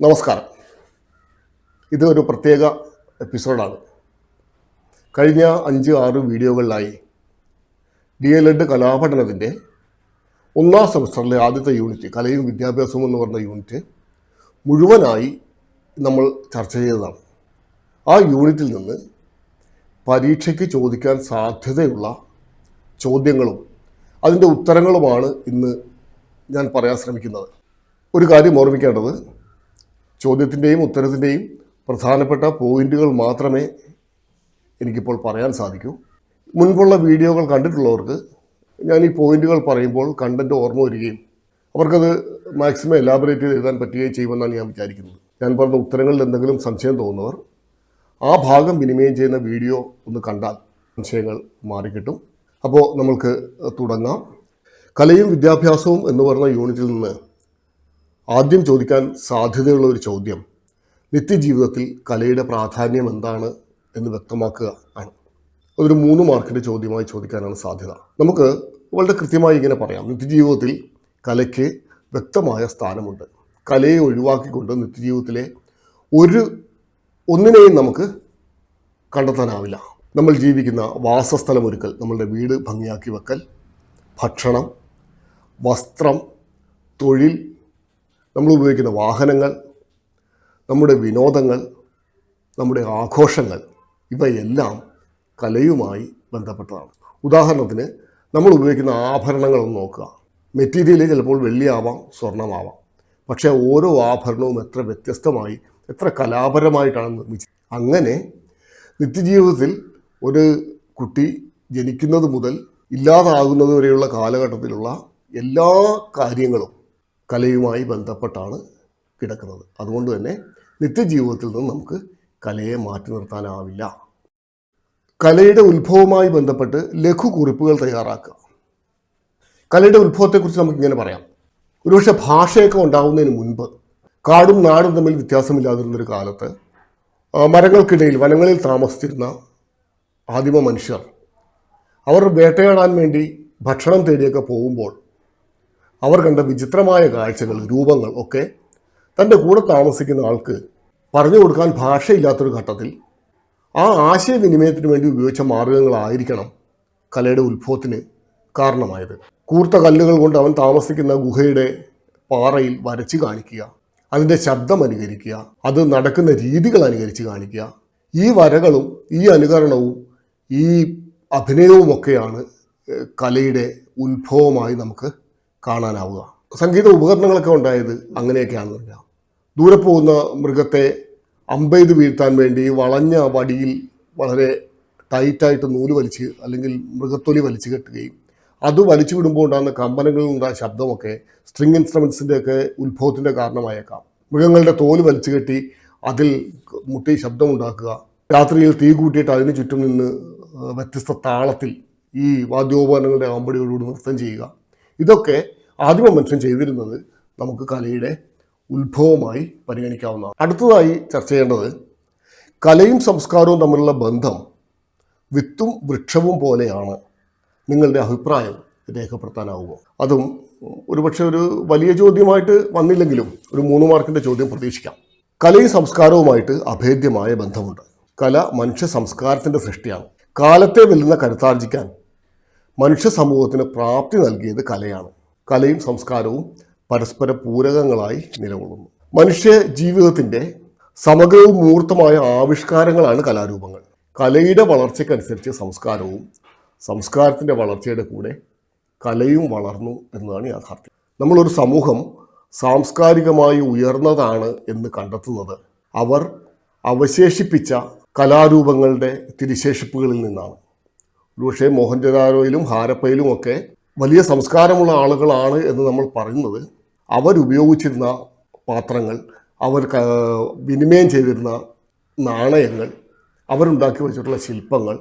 നമസ്കാരം. ഇത് ഒരു പ്രത്യേക എപ്പിസോഡാണ്. കഴിഞ്ഞ അഞ്ച് ആറ് വീഡിയോകളിലായി ഡി എൽ എഡ് കലാപഠനത്തിന്റെ ഒന്നാം സെമസ്റ്ററിലെ ആദ്യത്തെ യൂണിറ്റ് കലയും വിദ്യാഭ്യാസവും എന്ന് പറഞ്ഞ യൂണിറ്റ് മുഴുവനായി നമ്മൾ ചർച്ച ചെയ്തതാണ്. ആ യൂണിറ്റിൽ നിന്ന് പരീക്ഷയ്ക്ക് ചോദിക്കാൻ സാധ്യതയുള്ള ചോദ്യങ്ങളും അതിന്റെ ഉത്തരങ്ങളുമാണ് ഇന്ന് ഞാൻ പറയാൻ ശ്രമിക്കുന്നത്. ഒരു കാര്യം ഓർമ്മിക്കേണ്ടത്. ചോദ്യത്തിന്റെയും ഉത്തരത്തിന്റെയും പ്രധാനപ്പെട്ട പോയിന്റുകൾ മാത്രമേ എനിക്കിപ്പോൾ പറയാൻ സാധിക്കൂ. മുൻപുള്ള വീഡിയോകൾ കണ്ടിട്ടുള്ളവർക്ക് ഞാൻ ഈ പോയിന്റുകൾ പറയുമ്പോൾ കണ്ടന്റ് ഓർമ്മ വരികയും അവർക്കത് മാക്സിമം എലാബറേറ്റ് ചെയ്ത് എഴുതാൻ പറ്റുകയും ചെയ്യുമെന്നാണ് ഞാൻ വിചാരിക്കുന്നത്. ഞാൻ പറഞ്ഞ ഉത്തരങ്ങളിൽ എന്തെങ്കിലും സംശയം തോന്നുന്നവർ ആ ഭാഗം വിനിമയം ചെയ്യുന്ന വീഡിയോ ഒന്ന് കണ്ടാൽ സംശയങ്ങൾ മാറിക്കിട്ടും. അപ്പോൾ നമ്മൾക്ക് തുടങ്ങാം. കലയും വിദ്യാഭ്യാസവും എന്ന് പറഞ്ഞ യൂണിറ്റിൽ നിന്ന് ആദ്യം ചോദിക്കാൻ സാധ്യതയുള്ള ഒരു ചോദ്യം. നിത്യജീവിതത്തിൽ കലയുടെ പ്രാധാന്യം എന്താണ് എന്ന് വ്യക്തമാക്കുക ആണ്. അതൊരു മൂന്ന് മാർക്കിന്റെ ചോദ്യമായി ചോദിക്കാനാണ് സാധ്യത. നമുക്ക് വളരെ കൃത്യമായി ഇങ്ങനെ പറയാം. നിത്യജീവിതത്തിൽ കലയ്ക്ക് വ്യക്തമായ സ്ഥാനമുണ്ട്. കലയെ ഒഴിവാക്കിക്കൊണ്ട് നിത്യജീവിതത്തിലെ ഒരു ഒന്നിനെയും നമുക്ക് കണ്ടെത്താനാവില്ല. നമ്മൾ ജീവിക്കുന്ന വാസസ്ഥലമൊരുക്കൽ നമ്മളുടെ വീട് ഭംഗിയാക്കി വെക്കൽ ഭക്ഷണം വസ്ത്രം തൊഴിൽ നമ്മൾ ഉപയോഗിക്കുന്ന വാഹനങ്ങൾ നമ്മുടെ വിനോദങ്ങൾ നമ്മുടെ ആഘോഷങ്ങൾ ഇവയെല്ലാം കലയുമായി ബന്ധപ്പെട്ടതാണ്. ഉദാഹരണത്തിന് നമ്മൾ ഉപയോഗിക്കുന്ന ആഭരണങ്ങളൊന്ന് നോക്കുക. മെറ്റീരിയൽ ചിലപ്പോൾ വെള്ളിയാവാം സ്വർണമാവാം. പക്ഷേ ഓരോ ആഭരണവും എത്ര വ്യത്യസ്തമായി എത്ര കലാപരമായിട്ടാണ് നിർമ്മിച്ചത് അങ്ങനെ നിത്യജീവിതത്തിൽ ഒരു കുട്ടി ജനിക്കുന്നത് മുതൽ ഇല്ലാതാകുന്നത് വരെയുള്ള കാലഘട്ടത്തിലുള്ള എല്ലാ കാര്യങ്ങളും കലയുമായി ബന്ധപ്പെട്ടാണ് കിടക്കുന്നത്. അതുകൊണ്ട് തന്നെ നിത്യജീവിതത്തിൽ നിന്ന് നമുക്ക് കലയെ മാറ്റി നിർത്താനാവില്ല. കലയുടെ ഉത്ഭവവുമായി ബന്ധപ്പെട്ട് ലഘു കുറിപ്പുകൾ തയ്യാറാക്കുക. കലയുടെ ഉത്ഭവത്തെക്കുറിച്ച് നമുക്ക് ഇങ്ങനെ പറയാം. ഒരുപക്ഷെ ഭാഷയൊക്കെ ഉണ്ടാകുന്നതിന് മുൻപ് കാടും നാടും തമ്മിൽ വ്യത്യാസമില്ലാതിരുന്നൊരു കാലത്ത് മരങ്ങൾക്കിടയിൽ വനങ്ങളിൽ താമസിച്ചിരുന്ന ആദിമ മനുഷ്യർ അവർ വേട്ടയാടാൻ വേണ്ടി ഭക്ഷണം തേടിയൊക്കെ പോകുമ്പോൾ അവർ കണ്ട വിചിത്രമായ കാഴ്ചകൾ രൂപങ്ങൾ ഒക്കെ തന്റെ കൂടെ താമസിക്കുന്ന ആൾക്ക് പറഞ്ഞു കൊടുക്കാൻ ഭാഷയില്ലാത്തൊരു ഘട്ടത്തിൽ ആ ആശയവിനിമയത്തിന് വേണ്ടി ഉപയോഗിച്ച മാർഗങ്ങളായിരിക്കണം കലയുടെ ഉത്ഭവത്തിന് കാരണമായത്. കൂർത്ത കല്ലുകൾ കൊണ്ട് അവൻ താമസിക്കുന്ന ഗുഹയുടെ പാറയിൽ വരച്ചു കാണിക്കുക അതിന്റെ ശബ്ദം അനുകരിക്കുക അത് നടക്കുന്ന രീതികൾ അനുകരിച്ച് കാണിക്കുക. ഈ വരകളും ഈ അനുകരണവും ഈ അഭിനയവുമൊക്കെയാണ് കലയുടെ ഉത്ഭവമായി നമുക്ക് കാണാനാവുക. സംഗീത ഉപകരണങ്ങളൊക്കെ ഉണ്ടായത് അങ്ങനെയൊക്കെയാണെന്ന് പറയാം ദൂരെ പോകുന്ന മൃഗത്തെ അമ്പെയ്ത് വീഴ്ത്താൻ വേണ്ടി വളഞ്ഞ വടിയിൽ വളരെ ടൈറ്റായിട്ട് നൂൽ വലിച്ച് അല്ലെങ്കിൽ മൃഗത്തൊലി വലിച്ചു കെട്ടുകയും അത് വലിച്ചു വിടുമ്പോൾ ഉണ്ടാകുന്ന കമ്പനങ്ങളിൽ ഉണ്ടായ ശബ്ദമൊക്കെ സ്ട്രിങ് ഇൻസ്ട്രുമെൻസിന്റെ ഒക്കെ ഉത്ഭവത്തിന്റെ കാരണമായേക്കാം. മൃഗങ്ങളുടെ തോൽ വലിച്ചു കെട്ടി അതിൽ മുട്ടി ശബ്ദമുണ്ടാക്കുക. രാത്രിയിൽ തീ കൂട്ടിയിട്ട് അതിന് ചുറ്റും നിന്ന് വ്യത്യസ്ത താളത്തിൽ ഈ വാദ്യോപകരണങ്ങളുടെ ആമ്പടിയോടുകൂടി നൃത്തം ചെയ്യുക. ഇതൊക്കെ ആദിമ മനുഷ്യൻ ചെയ്തിരുന്നത് നമുക്ക് കലയുടെ ഉത്ഭവമായി പരിഗണിക്കാവുന്നതാണ്. അടുത്തതായി ചർച്ച ചെയ്യേണ്ടത് കലയും സംസ്കാരവും തമ്മിലുള്ള ബന്ധം വിത്തും വൃക്ഷവും പോലെയാണ്. നിങ്ങളുടെ അഭിപ്രായം രേഖപ്പെടുത്താനാവുമോ? അതും ഒരുപക്ഷെ ഒരു വലിയ ചോദ്യമായിട്ട് വന്നില്ലെങ്കിലും ഒരു മൂന്ന് മാർക്കിന്റെ ചോദ്യം പ്രതീക്ഷിക്കാം. കലയും സംസ്കാരവുമായിട്ട് അഭേദ്യമായ ബന്ധമുണ്ട്. കല മനുഷ്യ സംസ്കാരത്തിന്റെ സൃഷ്ടിയാണ്. കാലത്തെ വെല്ലുന്ന കരുത്താർജിക്കാൻ മനുഷ്യ സമൂഹത്തിന് പ്രാപ്തി നൽകിയത് കലയാണ്. കലയും സംസ്കാരവും പരസ്പര പൂരകങ്ങളായി നിലകൊള്ളുന്നു. മനുഷ്യ ജീവിതത്തിന്റെ സമഗ്രവും മൂർത്തമായ ആവിഷ്കാരങ്ങളാണ് കലാരൂപങ്ങൾ. കലയുടെ വളർച്ചയ്ക്കനുസരിച്ച് സംസ്കാരവും സംസ്കാരത്തിന്റെ വളർച്ചയുടെ കൂടെ കലയും വളർന്നു എന്നതാണ് യാഥാർത്ഥ്യം. നമ്മളൊരു സമൂഹം സാംസ്കാരികമായി ഉയർന്നതാണ് എന്ന് കണ്ടെത്തുന്നത് അവർ അവശേഷിപ്പിച്ച കലാരൂപങ്ങളുടെ തിരിശേഷിപ്പുകളിൽ നിന്നാണ്. ഒരുപക്ഷെ മോഹൻജദാരോയിലും ഹാരപ്പയിലും ഒക്കെ വലിയ സംസ്കാരമുള്ള ആളുകളാണ് എന്ന് നമ്മൾ പറയുന്നത്. അവരുപയോഗിച്ചിരുന്ന പാത്രങ്ങൾ അവർ വിനിമയം ചെയ്തിരുന്ന നാണയങ്ങൾ അവരുണ്ടാക്കി വെച്ചിട്ടുള്ള ശില്പങ്ങൾ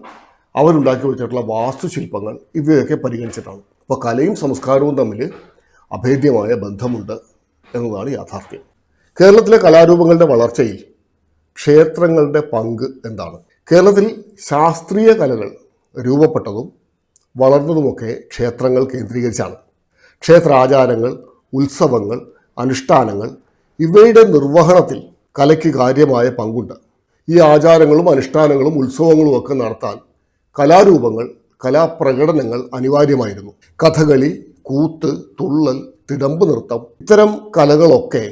അവരുണ്ടാക്കി വെച്ചിട്ടുള്ള വാസ്തുശില്പങ്ങൾ ഇവയൊക്കെ പരിഗണിച്ചിട്ടാണ്. അപ്പോൾ കലയും സംസ്കാരവും തമ്മിൽ അഭേദ്യമായ ബന്ധമുണ്ട് എന്നതാണ് യാഥാർത്ഥ്യം. കേരളത്തിലെ കലാരൂപങ്ങളുടെ വളർച്ചയിൽ ക്ഷേത്രങ്ങളുടെ പങ്ക് എന്താണ്? കേരളത്തിൽ ശാസ്ത്രീയ കലകൾ രൂപപ്പെട്ടതും വളർന്നതുമൊക്കെ ക്ഷേത്രങ്ങൾ കേന്ദ്രീകരിച്ചാണ്. ക്ഷേത്രാചാരങ്ങൾ ഉത്സവങ്ങൾ അനുഷ്ഠാനങ്ങൾ ഇവയുടെ നിർവഹണത്തിൽ കലയ്ക്ക് കാര്യമായ പങ്കുണ്ട്. ഈ ആചാരങ്ങളും അനുഷ്ഠാനങ്ങളും ഉത്സവങ്ങളും ഒക്കെ നടത്താൻ കലാരൂപങ്ങൾ കലാപ്രകടനങ്ങൾ അനിവാര്യമായിരുന്നു. കഥകളി കൂത്ത് തുള്ളൽ തിടമ്പ് നൃത്തം ഇത്തരം കലകളൊക്കെ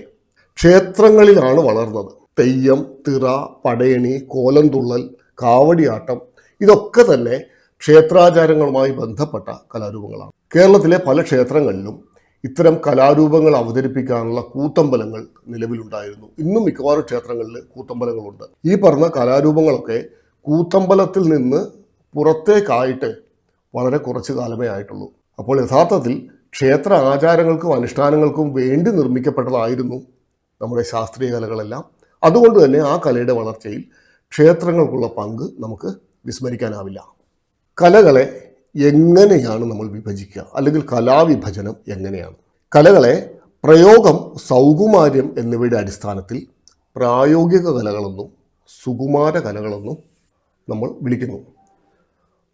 ക്ഷേത്രങ്ങളിലാണ് വളർന്നത്. തെയ്യം തിറ പടയണി കോലം തുള്ളൽ കാവടിയാട്ടം ഇതൊക്കെ തന്നെ ക്ഷേത്രാചാരങ്ങളുമായി ബന്ധപ്പെട്ട കലാരൂപങ്ങളാണ്. കേരളത്തിലെ പല ക്ഷേത്രങ്ങളിലും ഇത്തരം കലാരൂപങ്ങൾ അവതരിപ്പിക്കാനുള്ള കൂത്തമ്പലങ്ങൾ നിലവിലുണ്ടായിരുന്നു. ഇന്നും മിക്കവാറും ക്ഷേത്രങ്ങളിൽ കൂത്തമ്പലങ്ങളുണ്ട്. ഈ പറഞ്ഞ കലാരൂപങ്ങളൊക്കെ കൂത്തമ്പലത്തിൽ നിന്ന് പുറത്തേക്കായിട്ട് വളരെ കുറച്ച് കാലമേ ആയിട്ടുള്ളൂ. അപ്പോൾ യഥാർത്ഥത്തിൽ ക്ഷേത്ര ആചാരങ്ങൾക്കും അനുഷ്ഠാനങ്ങൾക്കും വേണ്ടി നിർമ്മിക്കപ്പെട്ടതായിരുന്നു നമ്മുടെ ശാസ്ത്രീയ കലകളെല്ലാം. അതുകൊണ്ട് തന്നെ ആ കലയുടെ വളർച്ചയിൽ ക്ഷേത്രങ്ങൾക്കുള്ള പങ്ക് നമുക്ക് വിസ്മരിക്കാനാവില്ല. കലകളെ എങ്ങനെയാണ് നമ്മൾ വിഭജിക്കുക? അല്ലെങ്കിൽ കലാവിഭജനം എങ്ങനെയാണ്? കലകളെ പ്രയോഗം സൗകുമാര്യം എന്നിവയുടെ അടിസ്ഥാനത്തിൽ പ്രായോഗിക കലകളെന്നും സുകുമാര കലകളെന്നും നമ്മൾ വിളിക്കുന്നു.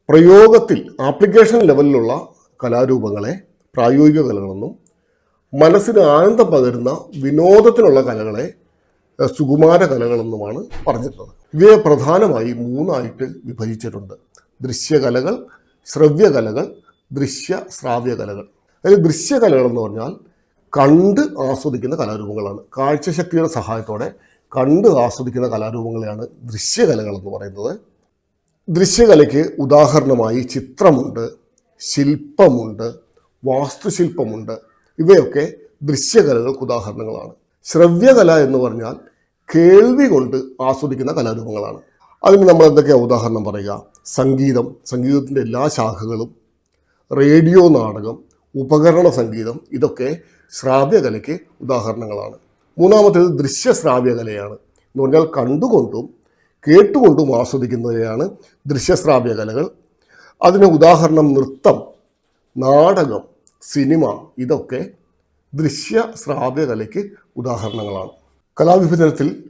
പ്രയോഗത്തിൽ ആപ്ലിക്കേഷൻ ലെവലിലുള്ള കലാരൂപങ്ങളെ പ്രായോഗിക കലകളെന്നും മനസ്സിന് ആനന്ദം പകരുന്ന വിനോദത്തിനുള്ള കലകളെ സുകുമാര കലകളെന്നുമാണ് പറഞ്ഞിട്ടുള്ളത്. ഇവയെ പ്രധാനമായി മൂന്നായിട്ട് വിഭജിച്ചിട്ടുണ്ട്. ദൃശ്യകലകൾ ശ്രവ്യകലകൾ ദൃശ്യ ശ്രാവ്യകലകൾ. അതായത് ദൃശ്യകലകൾ എന്ന് പറഞ്ഞാൽ കണ്ട് ആസ്വദിക്കുന്ന കലാരൂപങ്ങളാണ്. കാഴ്ചശക്തിയുടെ സഹായത്തോടെ കണ്ട് ആസ്വദിക്കുന്ന കലാരൂപങ്ങളെയാണ് ദൃശ്യകലകൾ എന്ന് പറയുന്നത്. ദൃശ്യകലയ്ക്ക് ഉദാഹരണമായി ചിത്രമുണ്ട് ശില്പമുണ്ട് വാസ്തുശില്പമുണ്ട്. ഇവയൊക്കെ ദൃശ്യകലകൾക്ക് ഉദാഹരണങ്ങളാണ്. ശ്രവ്യകല എന്ന് പറഞ്ഞാൽ കേൾവി കൊണ്ട് ആസ്വദിക്കുന്ന കലാരൂപങ്ങളാണ്. അതിന് നമ്മൾ എന്തൊക്കെയാണ് ഉദാഹരണം പറയുക? സംഗീതം സംഗീതത്തിന്റെ എല്ലാ ശാഖകളും റേഡിയോ നാടകം ഉപകരണ സംഗീതം ഇതൊക്കെ ശ്രാവ്യകലയ്ക്ക് ഉദാഹരണങ്ങളാണ്. മൂന്നാമത്തേത് ദൃശ്യശ്രാവ്യകലയാണ്. എന്ന് പറഞ്ഞാൽ കണ്ടുകൊണ്ടും കേട്ടുകൊണ്ടും ആസ്വദിക്കുന്നവയാണ് ദൃശ്യശ്രാവ്യകലകൾ. അതിന് ഉദാഹരണം നൃത്തം നാടകം സിനിമ ഇതൊക്കെ ദൃശ്യ ശ്രാവ്യകലയ്ക്ക് ഉദാഹരണങ്ങളാണ്. കലാവിഭജനത്തിൽ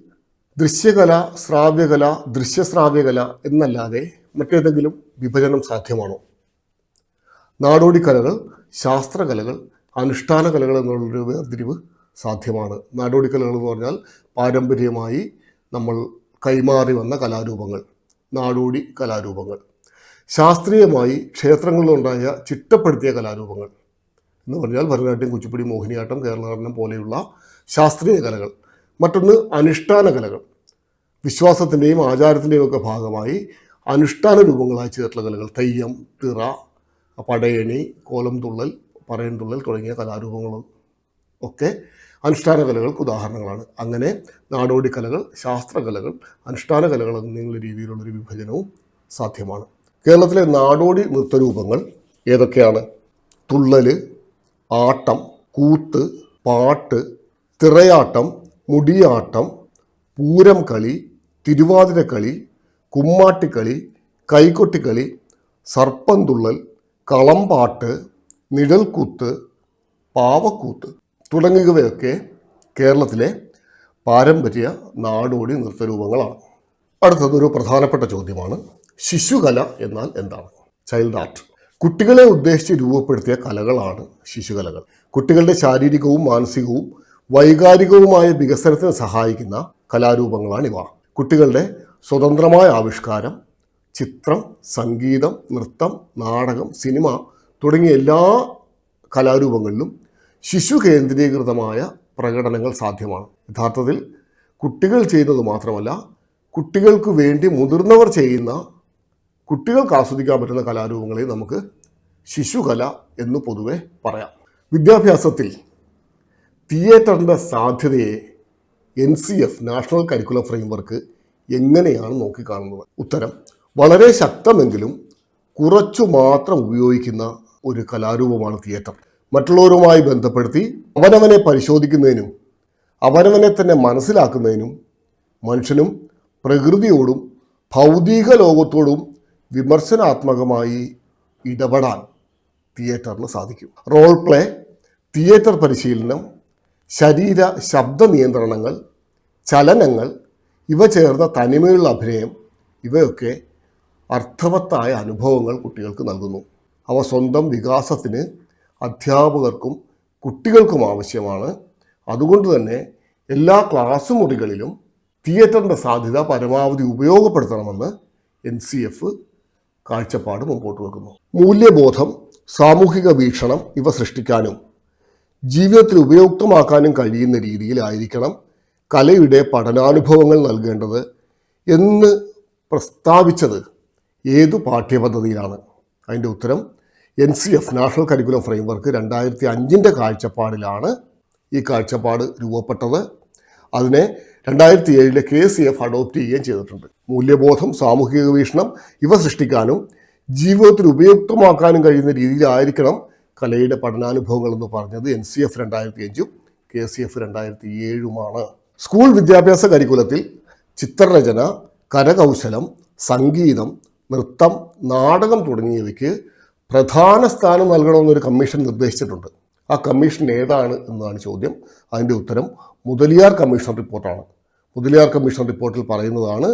ദൃശ്യകല ശ്രാവ്യകല ദൃശ്യശ്രാവ്യകല എന്നല്ലാതെ മറ്റേതെങ്കിലും വിഭജനം സാധ്യമാണോ? നാടോടിക്കലകൾ ശാസ്ത്രകലകൾ അനുഷ്ഠാന കലകൾ എന്നുള്ളൊരു വേർതിരിവ് സാധ്യമാണ്. നാടോടി കലകൾ എന്ന് പറഞ്ഞാൽ പാരമ്പര്യമായി നമ്മൾ കൈമാറി വന്ന കലാരൂപങ്ങൾ നാടോടി കലാരൂപങ്ങൾ. ശാസ്ത്രീയമായി ക്ഷേത്രങ്ങളിലുണ്ടായ ചിട്ടപ്പെടുത്തിയ കലാരൂപങ്ങൾ എന്ന് പറഞ്ഞാൽ ഭരതനാട്യം കുച്ചിപ്പുടി മോഹിനിയാട്ടം കേരളനടനം പോലെയുള്ള ശാസ്ത്രീയ കലകൾ. മറ്റൊന്ന് അനുഷ്ഠാന കലകൾ. വിശ്വാസത്തിന്റെയും ആചാരത്തിന്റെയും ഒക്കെ ഭാഗമായി അനുഷ്ഠാന രൂപങ്ങളായി ചേർത്തുള്ള കലകൾ. തെയ്യം തിറ പടയണി കോലം തുള്ളൽ പറയൻ തുള്ളൽ തുടങ്ങിയ കലാരൂപങ്ങൾ ഒക്കെ അനുഷ്ഠാന കലകൾക്ക് ഉദാഹരണങ്ങളാണ്. അങ്ങനെ നാടോടി കലകൾ ശാസ്ത്രകലകൾ അനുഷ്ഠാന കലകൾ എന്നുള്ള രീതിയിലുള്ളൊരു വിഭജനവും സാധ്യമാണ്. കേരളത്തിലെ നാടോടി നൃത്തരൂപങ്ങൾ ഏതൊക്കെയാണ്? തുള്ളൽ ആട്ടം കൂത്ത് പാട്ട് തിറയാട്ടം മുടിയാട്ടം പൂരം കളി തിരുവാതിരക്കളി കുമ്മാട്ടിക്കളി കൈകൊട്ടിക്കളി സർപ്പന്തുള്ളൽ കളംപാട്ട് നിഴൽക്കൂത്ത് പാവക്കൂത്ത് തുടങ്ങിയവയൊക്കെ കേരളത്തിലെ പാരമ്പര്യ നാടോടി നൃത്തരൂപങ്ങളാണ്. അടുത്തതൊരു പ്രധാനപ്പെട്ട ചോദ്യമാണ്. ശിശുകല എന്നാൽ എന്താണ്? Child art. കുട്ടികളെ ഉദ്ദേശിച്ച് രൂപപ്പെടുത്തിയ കലകളാണ് ശിശുകലകൾ. കുട്ടികളുടെ ശാരീരികവും മാനസികവും വൈകാരികവുമായ വികസനത്തിന് സഹായിക്കുന്ന കലാരൂപങ്ങളാണിവ. കുട്ടികളുടെ സ്വതന്ത്രമായ ആവിഷ്കാരം ചിത്രം സംഗീതം നൃത്തം നാടകം സിനിമ തുടങ്ങിയ എല്ലാ കലാരൂപങ്ങളിലും ശിശു കേന്ദ്രീകൃതമായ പ്രകടനങ്ങൾ സാധ്യമാണ്. യഥാർത്ഥത്തിൽ കുട്ടികൾ ചെയ്യുന്നത് മാത്രമല്ല കുട്ടികൾക്ക് വേണ്ടി മുതിർന്നവർ ചെയ്യുന്ന കുട്ടികൾക്ക് ആസ്വദിക്കാൻ പറ്റുന്ന കലാരൂപങ്ങളെ നമുക്ക് ശിശുകല എന്ന് പൊതുവെ പറയാം. വിദ്യാഭ്യാസത്തിൽ തിയേറ്ററിന്റെ സാധ്യതയെ N C F national curricular framework എങ്ങനെയാണ് നോക്കിക്കാണുന്നത്? ഉത്തരം വളരെ ശക്തമെങ്കിലും കുറച്ചു മാത്രം ഉപയോഗിക്കുന്ന ഒരു കലാരൂപമാണ് തിയേറ്റർ. മറ്റുള്ളവരുമായി ബന്ധപ്പെടുത്തി അവനവനെ പരിശോധിക്കുന്നതിനും അവനവനെ തന്നെ മനസ്സിലാക്കുന്നതിനും മനുഷ്യനും പ്രകൃതിയോടും ഭൗതിക ലോകത്തോടും വിമർശനാത്മകമായി ഇടപെടാൻ തിയേറ്ററിന് സാധിക്കും. റോൾ പ്ലേ തിയേറ്റർ പരിശീലനം ശരീര ശബ്ദ നിയന്ത്രണങ്ങൾ ചലനങ്ങൾ ഇവ ചേർന്ന തനിമയുള്ള അഭിനയം ഇവയൊക്കെ അർത്ഥവത്തായ അനുഭവങ്ങൾ കുട്ടികൾക്ക് നൽകുന്നു. അവ സ്വന്തം വികാസത്തിന് അധ്യാപകർക്കും കുട്ടികൾക്കും ആവശ്യമാണ്. അതുകൊണ്ട് തന്നെ എല്ലാ ക്ലാസ് മുറികളിലും തിയേറ്ററിന്റെ സാധ്യത പരമാവധി ഉപയോഗപ്പെടുത്തണമെന്ന് എൻ സി എഫ് കാഴ്ചപ്പാട് മുമ്പോട്ട് വെക്കുന്നു. മൂല്യബോധം സാമൂഹിക വീക്ഷണം ഇവ സൃഷ്ടിക്കാനും ജീവിതത്തിൽ ഉപയുക്തമാക്കാനും കഴിയുന്ന രീതിയിലായിരിക്കണം കലയുടെ പഠനാനുഭവങ്ങൾ നൽകേണ്ടത് എന്ന് പ്രസ്താവിച്ചത് ഏതു പാഠ്യപദ്ധതിയിലാണ്? അതിന്റെ ഉത്തരം N C F national curriculum framework രണ്ടായിരത്തി അഞ്ചിന്റെ കാഴ്ചപ്പാടിലാണ് ഈ കാഴ്ചപ്പാട് രൂപപ്പെട്ടത്. അതിനെ രണ്ടായിരത്തി ഏഴിലെ കെ സി എഫ് അഡോപ്റ്റ് ചെയ്യുകയും ചെയ്തിട്ടുണ്ട്. മൂല്യബോധം സാമൂഹിക വീക്ഷണം ഇവ സൃഷ്ടിക്കാനും ജീവിതത്തിൽ ഉപയുക്തമാക്കാനും കഴിയുന്ന രീതിയിലായിരിക്കണം കലയുടെ പഠനാനുഭവങ്ങൾ എന്ന് പറഞ്ഞത് എൻ സി എഫ് രണ്ടായിരത്തി അഞ്ചും കെ സി എഫ് രണ്ടായിരത്തി ഏഴുമാണ് സ്കൂൾ വിദ്യാഭ്യാസ കരിക്കുലത്തിൽ ചിത്രരചന കരകൗശലം സംഗീതം നൃത്തം നാടകം തുടങ്ങിയവയ്ക്ക് പ്രധാന സ്ഥാനം നൽകണമെന്നൊരു കമ്മീഷൻ നിർദ്ദേശിച്ചിട്ടുണ്ട്. ആ കമ്മീഷൻ ഏതാണ് എന്നതാണ് ചോദ്യം. അതിന്റെ ഉത്തരം മുതലിയാർ കമ്മീഷൻ റിപ്പോർട്ടാണ്. മുതലിയാർ കമ്മീഷൻ റിപ്പോർട്ടിൽ പറയുന്നതാണ്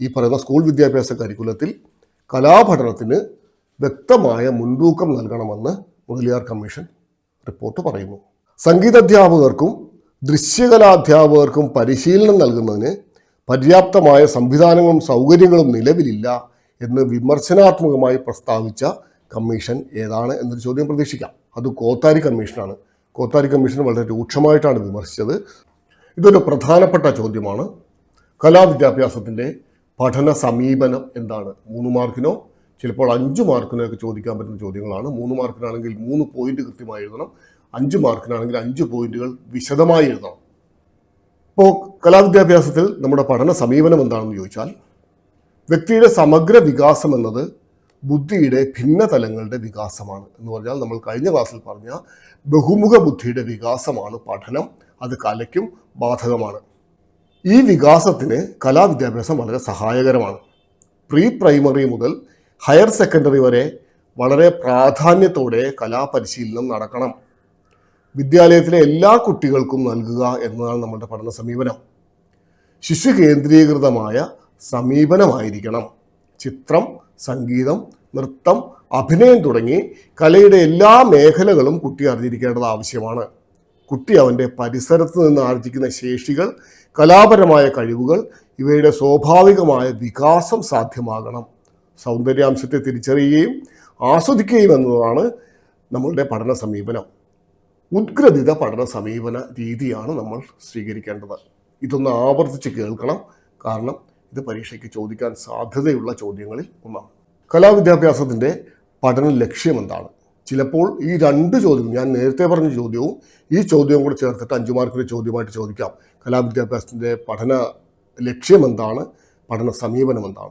ഈ പറയുന്ന സ്കൂൾ വിദ്യാഭ്യാസ കരിക്കുലത്തിൽ കലാപഠനത്തിന് വ്യക്തമായ മുൻതൂക്കം നൽകണമെന്ന് മുതലിയാർ കമ്മീഷൻ റിപ്പോർട്ട് പറയുന്നു. സംഗീതാധ്യാപകർക്കും ദൃശ്യകലാധ്യാപകർക്കും പരിശീലനം നൽകുന്നതിന് പര്യാപ്തമായ സംവിധാനങ്ങളും സൗകര്യങ്ങളും നിലവിലില്ല എന്ന് വിമർശനാത്മകമായി പ്രസ്താവിച്ച കമ്മീഷൻ ഏതാണ് എന്നൊരു ചോദ്യം പ്രതീക്ഷിക്കാം. അത് കോത്താരി കമ്മീഷനാണ്. കോത്താരി കമ്മീഷൻ വളരെ രൂക്ഷമായിട്ടാണ് വിമർശിച്ചത്. ഇതൊരു പ്രധാനപ്പെട്ട ചോദ്യമാണ്. കലാവിദ്യാഭ്യാസത്തിന്റെ പഠന സമീപനം എന്താണ്? മൂന്ന് മാർക്കിനോ ചിലപ്പോൾ അഞ്ച് മാർക്കിനൊക്കെ ചോദിക്കാൻ പറ്റുന്ന ചോദ്യങ്ങളാണ്. മൂന്ന് മാർക്കിനാണെങ്കിൽ മൂന്ന് പോയിന്റ് കൃത്യമായി എഴുതണം. അഞ്ച് മാർക്കിനാണെങ്കിൽ അഞ്ച് പോയിന്റുകൾ വിശദമായി എഴുതണം. ഇപ്പോൾ കലാവിദ്യാഭ്യാസത്തിൽ നമ്മുടെ പഠന സമീപനം എന്താണെന്ന് ചോദിച്ചാൽ വ്യക്തിയുടെ സമഗ്ര വികാസം എന്നത് ബുദ്ധിയുടെ ഭിന്ന തലങ്ങളുടെ വികാസമാണ് എന്ന് പറഞ്ഞാൽ നമ്മൾ കഴിഞ്ഞ ക്ലാസ്സിൽ പറഞ്ഞ ബഹുമുഖ ബുദ്ധിയുടെ വികാസമാണ് പഠനം. അത് കലയ്ക്കും ബാധകമാണ്. ഈ വികാസത്തിന് കലാവിദ്യാഭ്യാസം വളരെ സഹായകരമാണ്. പ്രീ പ്രൈമറി മുതൽ ഹയർ സെക്കൻഡറി വരെ വളരെ പ്രാധാന്യത്തോടെ കലാപരിശീലനം നടക്കണം. വിദ്യാലയത്തിലെ എല്ലാ കുട്ടികൾക്കും നൽകുക എന്നതാണ് നമ്മുടെ പഠന സമീപനം. ശിശു കേന്ദ്രീകൃതമായ സമീപനമായിരിക്കണം. ചിത്രം സംഗീതം നൃത്തം അഭിനയം തുടങ്ങി കലയുടെ എല്ലാ മേഖലകളും കുട്ടി അറിഞ്ഞിരിക്കേണ്ടത് ആവശ്യമാണ്. കുട്ടി അവന്റെ പരിസരത്ത് നിന്ന് ആർജിക്കുന്ന ശേഷികൾ കലാപരമായ കഴിവുകൾ ഇവയുടെ സ്വാഭാവികമായ വികാസം സാധ്യമാകണം. സൗന്ദര്യാംശത്തെ തിരിച്ചറിയുകയും ആസ്വദിക്കുകയും എന്നതാണ് നമ്മളുടെ പഠന സമീപനം. ഉദ്ഗ്രഥിത പഠന സമീപന രീതിയാണ് നമ്മൾ സ്വീകരിക്കേണ്ടത്. ഇതൊന്ന് ആവർത്തിച്ച് കേൾക്കണം. കാരണം ഇത് പരീക്ഷയ്ക്ക് ചോദിക്കാൻ സാധ്യതയുള്ള ചോദ്യങ്ങളിൽ ഒന്നാണ്. കലാവിദ്യാഭ്യാസത്തിന്റെ പഠന ലക്ഷ്യം എന്താണ്? ചിലപ്പോൾ ഈ രണ്ട് ചോദ്യവും ഞാൻ നേരത്തെ പറഞ്ഞ ചോദ്യവും ഈ ചോദ്യവും കൂടെ ചേർത്തിട്ട് അഞ്ചു മാർക്കിന്റെ ചോദ്യമായിട്ട് ചോദിക്കാം. കലാവിദ്യാഭ്യാസത്തിന്റെ പഠന ലക്ഷ്യം എന്താണ്? പഠന സമീപനം എന്താണ്?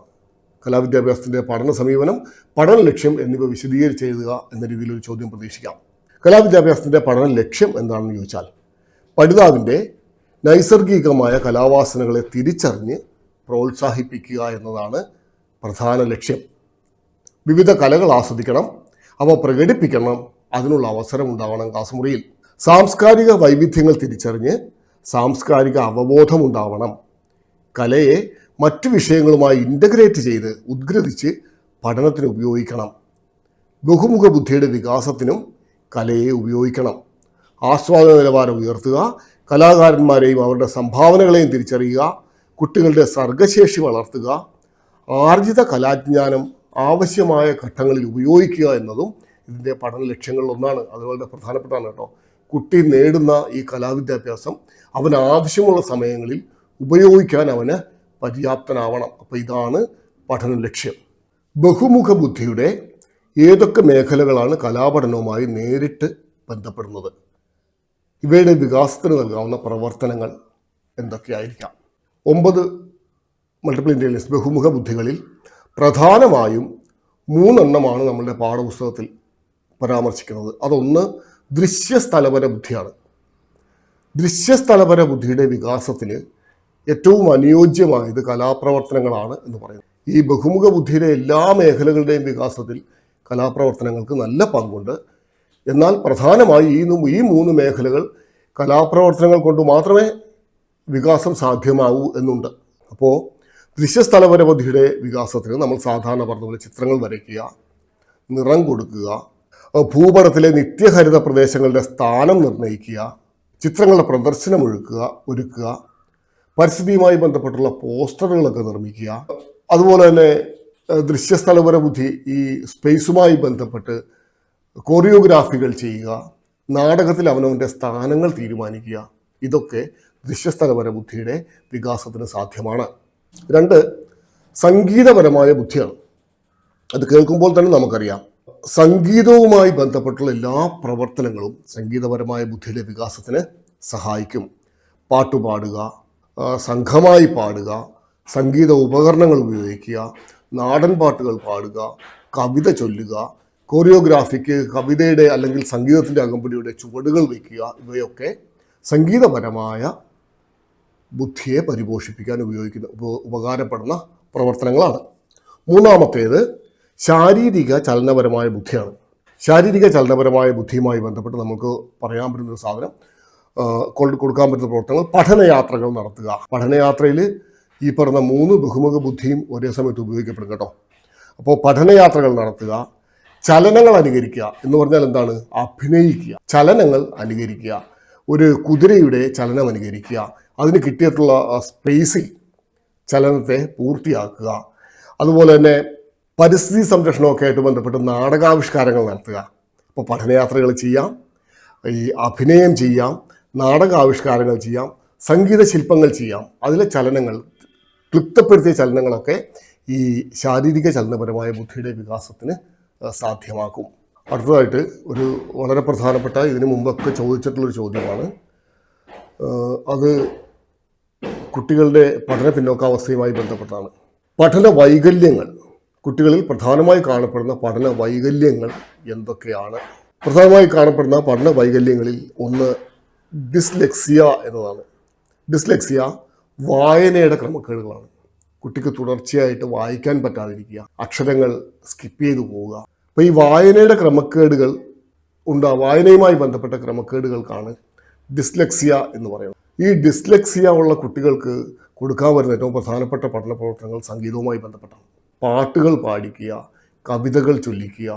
കലാവിദ്യാഭ്യാസത്തിന്റെ പഠന സമീപനം പഠന ലക്ഷ്യം എന്നിവ വിശദീകരിച്ച് എഴുതുക എന്ന രീതിയിൽ ഒരു ചോദ്യം പ്രതീക്ഷിക്കാം. കലാവിദ്യാഭ്യാസത്തിന്റെ പഠന ലക്ഷ്യം എന്താണെന്ന് ചോദിച്ചാൽ പഠിതാവിന്റെ നൈസർഗികമായ കലാവാസനകളെ തിരിച്ചറിഞ്ഞ് പ്രോത്സാഹിപ്പിക്കുക എന്നതാണ് പ്രധാന ലക്ഷ്യം. വിവിധ കലകൾ ആസ്വദിക്കണം അവ പ്രകടിപ്പിക്കണം അതിനുള്ള അവസരം ഉണ്ടാവണം ക്ലാസ് മുറിയിൽ സാംസ്കാരിക വൈവിധ്യങ്ങൾ തിരിച്ചറിഞ്ഞ് സാംസ്കാരിക അവബോധം ഉണ്ടാവണം. കലയെ മറ്റു വിഷയങ്ങളുമായി ഇന്റഗ്രേറ്റ് ചെയ്ത് ഉദ്ഗ്രഥിച്ച് പഠനത്തിന് ഉപയോഗിക്കണം. ബഹുമുഖ ബുദ്ധിയുടെ വികാസത്തിനും കലയെ ഉപയോഗിക്കണം. ആസ്വാദന നിലവാരം ഉയർത്തുക കലാകാരന്മാരെയും അവരുടെ സംഭാവനകളെയും തിരിച്ചറിയുക കുട്ടികളുടെ സർഗശേഷി വളർത്തുക ആർജിത കലാജ്ഞാനം ആവശ്യമായ ഘട്ടങ്ങളിൽ ഉപയോഗിക്കുക എന്നതും ഇതിന്റെ പഠന ലക്ഷ്യങ്ങളിൽ ഒന്നാണ്. അത് വളരെ പ്രധാനപ്പെട്ടാണ് കേട്ടോ. കുട്ടി നേടുന്ന ഈ കലാവിദ്യാഭ്യാസം അവന് ആവശ്യമുള്ള സമയങ്ങളിൽ ഉപയോഗിക്കാൻ അവന് പര്യാപ്തനാവണം. അപ്പോൾ ഇതാണ് പഠന ലക്ഷ്യം. ബഹുമുഖ ബുദ്ധിയുടെ ഏതൊക്കെ മേഖലകളാണ് കലാപഠനവുമായി നേരിട്ട് ബന്ധപ്പെടുന്നത്? ഇവയുടെ വികാസത്തിന് നൽകാവുന്ന പ്രവർത്തനങ്ങൾ എന്തൊക്കെയായിരിക്കാം? ഒമ്പത് മൾട്ടിപ്പിൾ ഇന്റലിജൻസ് ബഹുമുഖ ബുദ്ധികളിൽ പ്രധാനമായും മൂന്നെണ്ണമാണ് നമ്മളുടെ പാഠപുസ്തകത്തിൽ പരാമർശിക്കുന്നത്. അതൊന്ന് ദൃശ്യസ്ഥലപര ബുദ്ധിയാണ്. ദൃശ്യസ്ഥലപര ബുദ്ധിയുടെ വികാസത്തിന് ഏറ്റവും അനുയോജ്യമായത് കലാപ്രവർത്തനങ്ങളാണ് എന്ന് പറയുന്നത്. ഈ ബഹുമുഖ ബുദ്ധിയുടെ എല്ലാ മേഖലകളുടെയും വികാസത്തിൽ കലാപ്രവർത്തനങ്ങൾക്ക് നല്ല പങ്കുണ്ട്. എന്നാൽ പ്രധാനമായി ഈ ഈ മൂന്ന് മേഖലകൾ കലാപ്രവർത്തനങ്ങൾ കൊണ്ട് മാത്രമേ വികാസം സാധ്യമാവൂ എന്നുണ്ട്. അപ്പോൾ ദൃശ്യസ്ഥലപര ബുദ്ധിയുടെ വികാസത്തിന് നമ്മൾ സാധാരണ പറഞ്ഞ ചിത്രങ്ങൾ വരയ്ക്കുക നിറം കൊടുക്കുക ഭൂപടത്തിലെ നിത്യഹരിത പ്രദേശങ്ങളുടെ സ്ഥാനം നിർണയിക്കുക ചിത്രങ്ങളുടെ പ്രദർശനം ഒഴുക്കുക ഒരുക്കുക പരിസ്ഥിതിയുമായി ബന്ധപ്പെട്ടുള്ള പോസ്റ്ററുകളൊക്കെ നിർമ്മിക്കുക. അതുപോലെ തന്നെ ദൃശ്യസ്ഥലപര ബുദ്ധി ഈ സ്പേസുമായി ബന്ധപ്പെട്ട് കൊറിയോഗ്രാഫികൾ ചെയ്യുക നാടകത്തിൽ അവനവന്റെ സ്ഥാനങ്ങൾ തീരുമാനിക്കുക. ഇതൊക്കെ ദൃശ്യസ്ഥലപര ബുദ്ധിയുടെ വികാസത്തിന് സാധ്യമാണ്. രണ്ട് സംഗീതപരമായ ബുദ്ധിയാണ്. അത് കേൾക്കുമ്പോൾ തന്നെ നമുക്കറിയാം. സംഗീതവുമായി ബന്ധപ്പെട്ടുള്ള എല്ലാ പ്രവർത്തനങ്ങളും സംഗീതപരമായ ബുദ്ധിയുടെ വികാസത്തിന് സഹായിക്കും. പാട്ടുപാടുക സംഘമായി പാടുക സംഗീത ഉപകരണങ്ങൾ ഉപയോഗിക്കുക നാടൻ പാട്ടുകൾ പാടുക കവിത ചൊല്ലുക കൊറിയോഗ്രാഫിക്ക് കവിതയുടെ അല്ലെങ്കിൽ സംഗീതത്തിന്റെ അകമ്പടിയുടെ ചുവടുകൾ വയ്ക്കുക ഇവയൊക്കെ സംഗീതപരമായ ബുദ്ധിയെ പരിപോഷിപ്പിക്കാൻ ഉപയോഗിക്കുന്ന ഉപ- ഉപകാരപ്പെടുന്ന പ്രവർത്തനങ്ങളാണ്. മൂന്നാമത്തേത് ശാരീരിക ചലനപരമായ ബുദ്ധിയാണ്. ശാരീരിക ചലനപരമായ ബുദ്ധിയുമായി ബന്ധപ്പെട്ട് നമുക്ക് പറയാൻ പറ്റുന്ന ഒരു സാധനം കൊടുക്കാൻ പറ്റുന്ന പ്രവർത്തനങ്ങൾ പഠനയാത്രകൾ നടത്തുക. പഠനയാത്രയിൽ ഈ പറഞ്ഞ മൂന്ന് ബഹുമുഖ ബുദ്ധിയും ഒരേ സമയത്ത് ഉപയോഗിക്കപ്പെടും കേട്ടോ. അപ്പോൾ പഠനയാത്രകൾ നടത്തുക ചലനങ്ങൾ അനുകരിക്കുക എന്ന് പറഞ്ഞാൽ എന്താണ്? അഭിനയിക്കുക. ചലനങ്ങൾ അനുകരിക്കുക. ഒരു കുതിരയുടെ ചലനം അനുകരിക്കുക. അതിന് കിട്ടിയിട്ടുള്ള സ്പേസിൽ ചലനത്തെ പൂർത്തിയാക്കുക. അതുപോലെ തന്നെ പരിസ്ഥിതി സംരക്ഷണമൊക്കെ ആയിട്ട് ബന്ധപ്പെട്ട് നാടകാവിഷ്കാരങ്ങൾ നടത്തുക. അപ്പോൾ പഠനയാത്രകൾ ചെയ്യാം ഈ അഭിനയം ചെയ്യാം നാടകാവിഷ്കാരങ്ങൾ ചെയ്യാം സംഗീത ശില്പങ്ങൾ ചെയ്യാം. അതിലെ ചലനങ്ങൾ ക്ലിപ്തപ്പെടുത്തിയ ചലനങ്ങളൊക്കെ ഈ ശാരീരിക ചലനപരമായ ബുദ്ധിയുടെ വികാസത്തിന് സാധ്യമാക്കും. അടുത്തതായിട്ട് ഒരു വളരെ പ്രധാനപ്പെട്ട ഇതിനു മുമ്പൊക്കെ ചോദിച്ചിട്ടുള്ളൊരു ചോദ്യമാണ്. അത് കുട്ടികളുടെ പഠന പിന്നോക്കാവസ്ഥയുമായി ബന്ധപ്പെട്ടാണ്. പഠന വൈകല്യങ്ങൾ കുട്ടികളിൽ പ്രധാനമായി കാണപ്പെടുന്ന പഠന വൈകല്യങ്ങൾ എന്തൊക്കെയാണ്? പ്രധാനമായി കാണപ്പെടുന്ന പഠന വൈകല്യങ്ങളിൽ ഒന്ന് ഡിസ്ലെക്സിയ എന്നതാണ്. ഡിസ്ലെക്സിയ വായനയുടെ ക്രമക്കേടുകളാണ്. കുട്ടിക്ക് തുടർച്ചയായിട്ട് വായിക്കാൻ പറ്റാതിരിക്കുക അക്ഷരങ്ങൾ സ്കിപ്പ് ചെയ്തു പോവുക. അപ്പോൾ ഈ വായനയുടെ ക്രമക്കേടുകൾ ഉണ്ടാ വായനയുമായി ബന്ധപ്പെട്ട ക്രമക്കേടുകൾക്കാണ് ഡിസ്ലെക്സിയ എന്ന് പറയുന്നത്. ഈ ഡിസ്ലെക്സിയ ഉള്ള കുട്ടികൾക്ക് കൊടുക്കാൻ വരുന്ന ഏറ്റവും പ്രധാനപ്പെട്ട പഠന പ്രവർത്തനങ്ങൾ സംഗീതവുമായി ബന്ധപ്പെട്ടാണ് പാട്ടുകൾ പാടിക്കുക കവിതകൾ ചൊല്ലിക്കുക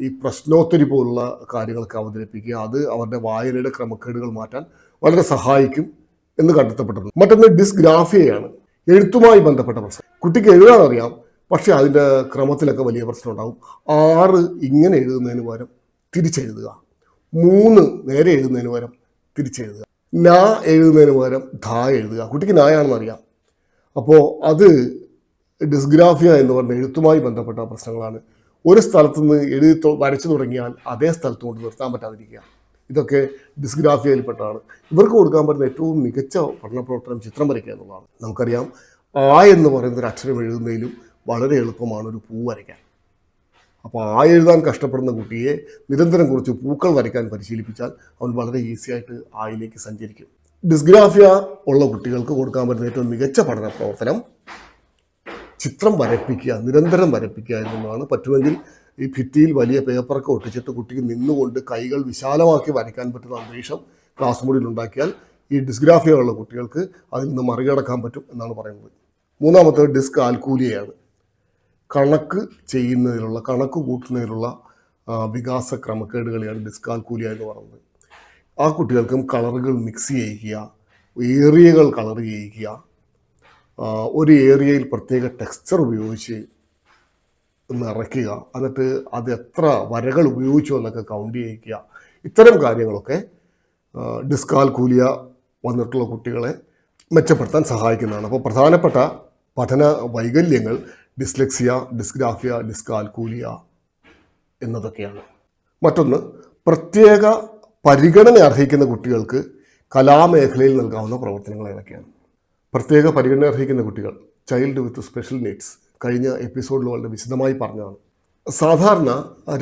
ഈ പ്രശ്നോത്തരി പോലുള്ള കാര്യങ്ങളൊക്കെ അവതരിപ്പിക്കുക അത് അവരുടെ വായനയുടെ ക്രമക്കേടുകൾ മാറ്റാൻ വളരെ സഹായിക്കും എന്ന് കണ്ടെത്തപ്പെട്ടത്. മറ്റൊന്ന് ഡിസ്ഗ്രാഫിയയാണ്. എഴുത്തുമായി ബന്ധപ്പെട്ട പ്രശ്നം. കുട്ടിക്ക് എഴുതാൻ അറിയാം പക്ഷെ അതിന്റെ ക്രമത്തിലൊക്കെ വലിയ പ്രശ്നം ഉണ്ടാകും ആറ് ഇങ്ങനെ എഴുതുന്നതിന് പകരം തിരിച്ചെഴുതുക. മൂന്ന് നേരെ എഴുതുന്നതിന് പകരം തിരിച്ചെഴുതുക. നാ എഴുതുന്നതിന് പകരം ധാ എഴുതുക. കുട്ടിക്ക് നായാണെന്ന് അറിയാം. അപ്പോൾ അത് ഡിസ്ഗ്രാഫിയ എന്ന് പറഞ്ഞ എഴുത്തുമായി ബന്ധപ്പെട്ട പ്രശ്നങ്ങളാണ്. ഒരു സ്ഥലത്ത് നിന്ന് എഴുതി വരച്ചു തുടങ്ങിയാൽ അതേ സ്ഥലത്ത് കൊണ്ട് നിർത്താൻ പറ്റാതിരിക്കുക. ഇതൊക്കെ ഡിസ്ഗ്രാഫിയയിൽപ്പെട്ടാണ് ഇവർക്ക് കൊടുക്കാൻ പറ്റുന്ന ഏറ്റവും മികച്ച പഠന പ്രവർത്തനം ചിത്രം വരയ്ക്കുക എന്നുള്ളതാണ്. നമുക്കറിയാം ആ എന്ന് പറയുന്ന ഒരു അക്ഷരം എഴുതുന്നതിലും വളരെ എളുപ്പമാണ് ഒരു പൂ വരയ്ക്കാൻ. അപ്പോൾ ആ എഴുതാൻ കഷ്ടപ്പെടുന്ന കുട്ടിയെ നിരന്തരം കുറച്ച് പൂക്കൾ വരയ്ക്കാൻ പരിശീലിപ്പിച്ചാൽ അവൻ വളരെ ഈസിയായിട്ട് ആയിലേക്ക് സഞ്ചരിക്കും. ഡിസ്ഗ്രാഫിയ ഉള്ള കുട്ടികൾക്ക് കൊടുക്കാൻ പറ്റുന്ന ഏറ്റവും മികച്ച പഠന പ്രവർത്തനം ചിത്രം വരപ്പിക്കുക നിരന്തരം വരപ്പിക്കുക എന്നുള്ളതാണ് പറ്റുമെങ്കിൽ ഈ ഭിത്തിയിൽ വലിയ പേപ്പറൊക്കെ ഒട്ടിച്ചിട്ട് കുട്ടിക്ക് നിന്നുകൊണ്ട് കൈകൾ വിശാലമാക്കി വരയ്ക്കാൻ പറ്റുന്ന അന്തരീക്ഷം ക്ലാസ് മുറിയിൽ ഉണ്ടാക്കിയാൽ ഈ ഡിസ്ഗ്രാഫിയുള്ള കുട്ടികൾക്ക് അതിൽ നിന്ന് മറികടക്കാൻ പറ്റും എന്നാണ് പറയുന്നത്. മൂന്നാമത്തെ ഡിസ്ക് ആൽക്കൂലിയയാണ്. കണക്ക് ചെയ്യുന്നതിലുള്ള കണക്ക് കൂട്ടുന്നതിലുള്ള വികാസ ക്രമക്കേടുകളെയാണ് ഡിസ്ക് ആൽക്കൂലിയ എന്ന് പറയുന്നത്. ആ കുട്ടികൾക്കും കളറുകൾ മിക്സ് ചെയ്യിക്കുക ഏറിയകൾ കളർ ചെയ്യിക്കുക ഒരു ഏരിയയിൽ പ്രത്യേക ടെക്സ്ചർ ഉപയോഗിച്ച് നിറയ്ക്കുക. എന്നിട്ട് അത് എത്ര വരകൾ ഉപയോഗിച്ചു എന്നൊക്കെ കൗണ്ട് ചെയ്യിക്കുക. ഇത്തരം കാര്യങ്ങളൊക്കെ ഡിസ്കാൽക്കൂലിയ വന്നിട്ടുള്ള കുട്ടികളെ മെച്ചപ്പെടുത്താൻ സഹായിക്കുന്നതാണ്. അപ്പോൾ പ്രധാനപ്പെട്ട പഠന വൈകല്യങ്ങൾ ഡിസ്ലെക്സിയ ഡിസ്ഗ്രാഫിയ ഡിസ്കാൽക്കൂലിയ എന്നതൊക്കെയാണ്. മറ്റൊന്ന് പ്രത്യേക പരിഗണന അർഹിക്കുന്ന കുട്ടികൾക്ക് കലാമേഖലയിൽ നൽകാവുന്ന പ്രവർത്തനങ്ങൾ ഏതൊക്കെയാണ്? പ്രത്യേക പരിഗണന അർഹിക്കുന്ന കുട്ടികൾ ചൈൽഡ് വിത്ത് സ്പെഷ്യൽ നീഡ്സ് കഴിഞ്ഞ എപ്പിസോഡിൽ വളരെ വിശദമായി പറഞ്ഞതാണ്. സാധാരണ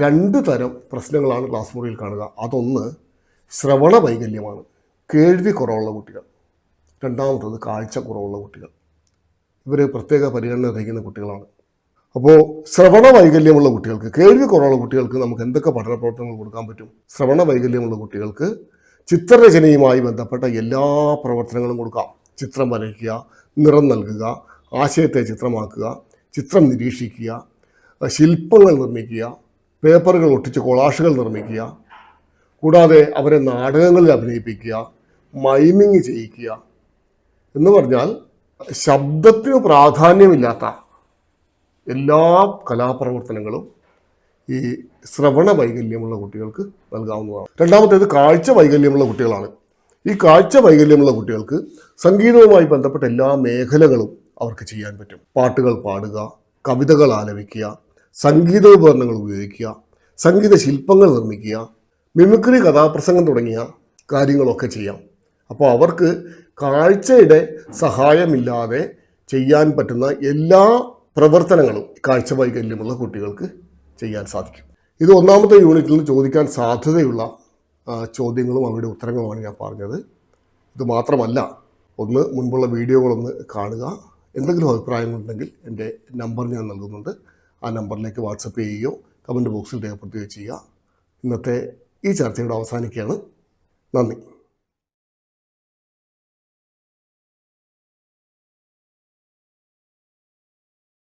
രണ്ട് തരം പ്രശ്നങ്ങളാണ് ക്ലാസ് മുറിയിൽ കാണുക. അതൊന്ന് ശ്രവണ വൈകല്യമാണ്. കേൾവി കുറവുള്ള കുട്ടികൾ. രണ്ടാമത്തത് കാഴ്ച കുറവുള്ള കുട്ടികൾ. ഇവർ പ്രത്യേക പരിഗണന അർഹിക്കുന്ന കുട്ടികളാണ്. അപ്പോൾ ശ്രവണ വൈകല്യമുള്ള കുട്ടികൾക്ക് കേൾവി കുറവുള്ള കുട്ടികൾക്ക് നമുക്ക് എന്തൊക്കെ പഠന പ്രവർത്തനങ്ങൾ കൊടുക്കാൻ പറ്റും? ശ്രവണ വൈകല്യമുള്ള കുട്ടികൾക്ക് ചിത്രരചനയുമായി ബന്ധപ്പെട്ട എല്ലാ പ്രവർത്തനങ്ങളും കൊടുക്കാം. ചിത്രം വരയ്ക്കുക നിറം നൽകുക ആശയത്തെ ചിത്രമാക്കുക ചിത്രം നിരീക്ഷിക്കുക ശില്പങ്ങൾ നിർമ്മിക്കുക പേപ്പറുകൾ ഒട്ടിച്ച് കൊളാഷുകൾ നിർമ്മിക്കുക കൂടാതെ അവരെ നാടകങ്ങളിൽ അഭിനയിപ്പിക്കുക മൈമിങ് ചെയ്യിക്കുക എന്ന് പറഞ്ഞാൽ ശബ്ദത്തിന് പ്രാധാന്യമില്ലാത്ത എല്ലാ കലാപ്രവർത്തനങ്ങളും ഈ ശ്രവണ വൈകല്യമുള്ള കുട്ടികൾക്ക് നൽകാവുന്നതാണ്. രണ്ടാമത്തേത് കാഴ്ച വൈകല്യമുള്ള കുട്ടികളാണ്. ഈ കാഴ്ച വൈകല്യമുള്ള കുട്ടികൾക്ക് സംഗീതവുമായി ബന്ധപ്പെട്ട എല്ലാ മേഖലകളും അവർക്ക് ചെയ്യാൻ പറ്റും. പാട്ടുകൾ പാടുക കവിതകൾ ആലപിക്കുക സംഗീതോപകരണങ്ങൾ ഉപയോഗിക്കുക സംഗീത ശില്പങ്ങൾ നിർമ്മിക്കുക മിമിക്രി കഥാപ്രസംഗം തുടങ്ങിയ കാര്യങ്ങളൊക്കെ ചെയ്യാം. അപ്പോൾ അവർക്ക് കാഴ്ചയുടെ സഹായമില്ലാതെ ചെയ്യാൻ പറ്റുന്ന എല്ലാ പ്രവർത്തനങ്ങളും കാഴ്ച വൈകല്യമുള്ള കുട്ടികൾക്ക് ചെയ്യാൻ സാധിക്കും. ഇത് ഒന്നാമത്തെ യൂണിറ്റിൽ ചോദിക്കാൻ സാധ്യതയുള്ള ചോദ്യങ്ങളും അവയുടെ ഉത്തരങ്ങളുമാണ് ഞാൻ പറഞ്ഞത്. ഇത് മാത്രമല്ല ഒന്ന് മുൻപുള്ള വീഡിയോകളൊന്ന് കാണുക. എന്തെങ്കിലും അഭിപ്രായങ്ങളുണ്ടെങ്കിൽ എന്റെ നമ്പർ ഞാൻ നൽകുന്നുണ്ട്. ആ നമ്പറിലേക്ക് വാട്സപ്പ് ചെയ്യുകയോ കമന്റ് ബോക്സിൽ രേഖപ്പെടുത്തുകയോ ചെയ്യുക. ഇന്നത്തെ ഈ ചർച്ചയുടെ അവസാനിക്കുകയാണ്. നന്ദി.